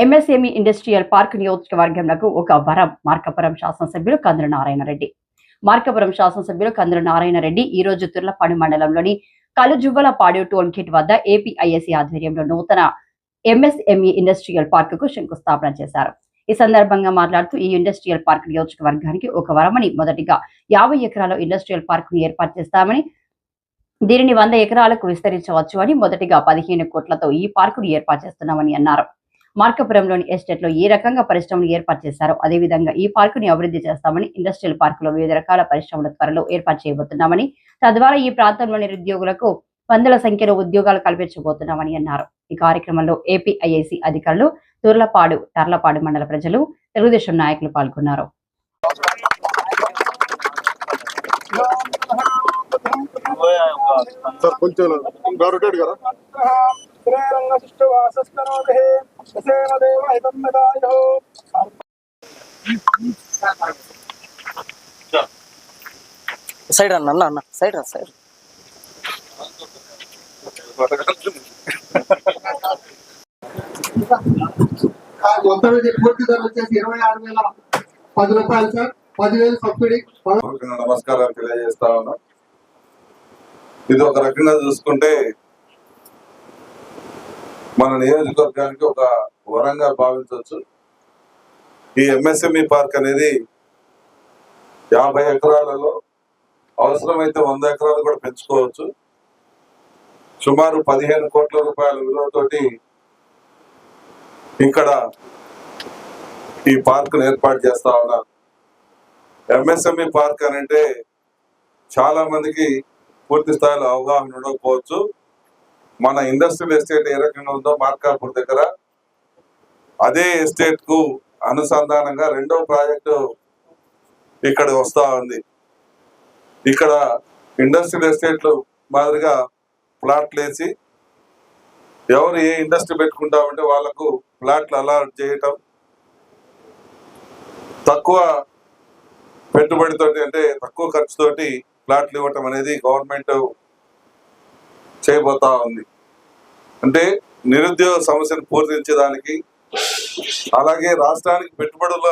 MSME industrial park నియోజకవర్గంలో ఒక వరం. మార్కపురం శాసనసభ్యులు కందుల నారాయణ రెడ్డి. మార్కపురం శాసనసభ్యులు కందుల నారాయణ రెడ్డి ఈ రోజు తుర్లపాడు మండలంలోని కలుజువ్వలపాడు టోల్ గేట్ వద్ద ఏపీఐఎస్సీ ఆధ్వర్యంలో నూతన ఎంఎస్ఎంఈ ఇండస్ట్రియల్ పార్క్కు శంకుస్థాపన చేశారు. ఈ సందర్భంగా మాట్లాడుతూ ఈ ఇండస్ట్రియల్ పార్క్ నియోజకవర్గానికి ఒక వరమని మొదటిగా యాభై ఎకరాల ఇండస్ట్రియల్ పార్క్ను ఏర్పాటు చేస్తామని దీనిని వంద ఎకరాలకు విస్తరించవచ్చు అని మొదటిగా పదిహేను కోట్లతో ఈ పార్కును ఏర్పాటు చేస్తున్నామని అన్నారు. మార్కపురంలోని ఎస్టేట్లో ఏ రకంగా పరిశ్రమలు ఏర్పాటు చేశారో అదేవిధంగా ఈ పార్కుని అభివృద్ధి చేస్తామని ఇండస్ట్రియల్ పార్కులో వివిధ రకాల పరిశ్రమల త్వరలో ఏర్పాటు చేయబోతున్నామని తద్వారా ఈ ప్రాంతంలోని నిరుద్యోగులకు వందల సంఖ్యలో ఉద్యోగాలు కల్పించబోతున్నామని అన్నారు. ఈ కార్యక్రమంలో ఏపీఐఐసి అధికారులు తుర్లపాడు తర్లపాడు మండల ప్రజలు తెలుగుదేశం నాయకులు పాల్గొన్నారు. కొంచెం హితం సైడ్ అన్న అన్న అన్న సైడ్ రా సైడ్. మొత్తం మీద ధర వచ్చేసి ఇరవై ఆరు వేల పది రూపాయలు సార్ పదివేలు సబ్సిడీ పద- నమస్కారాలు తెలియజేస్తా ఉన్నా. ఇది ఒక రకంగా చూసుకుంటే మన నియోజకవర్గానికి ఒక వరంగా భావించవచ్చు. ఈ ఎంఎస్ఎంఈ పార్క్ అనేది యాభై ఎకరాలలో అవసరమైతే వంద ఎకరాలు కూడా పెంచుకోవచ్చు. సుమారు పదిహేను కోట్ల రూపాయల విలువతోటి ఇక్కడ ఈ పార్క్ ఏర్పాటు చేస్తా ఉన్నారు. ఎంఎస్ఎంఈ పార్క్ అని అంటే చాలా మందికి పూర్తి స్థాయిలో అవగాహన ఉండకపోవచ్చు. మన ఇండస్ట్రియల్ ఎస్టేట్ ఏ రకంగా ఉందో మార్కాపూర్ దగ్గర అదే ఎస్టేట్కు అనుసంధానంగా రెండో ప్రాజెక్టు ఇక్కడ వస్తా ఉంది. ఇక్కడ ఇండస్ట్రియల్ ఎస్టేట్లు మాదిరిగా ప్లాట్లు వేసి ఎవరు ఏ ఇండస్ట్రీ పెట్టుకుంటామంటే వాళ్ళకు ప్లాట్లు అలాట్ చేయటం తక్కువ పెట్టుబడితోటి అంటే తక్కువ ఖర్చుతోటి ప్లాట్లు ఇవ్వటం అనేది గవర్నమెంట్ చేయబోతా ఉంది. అంటే నిరుద్యోగ సమస్యను పూర్తించేదానికి అలాగే రాష్ట్రానికి పెట్టుబడుల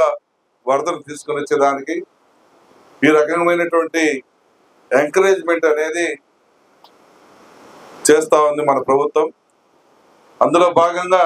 వరదలు తీసుకొని వచ్చేదానికి ఈ రకమైనటువంటి ఎంకరేజ్మెంట్ అనేది చేస్తా ఉంది మన ప్రభుత్వం. అందులో భాగంగా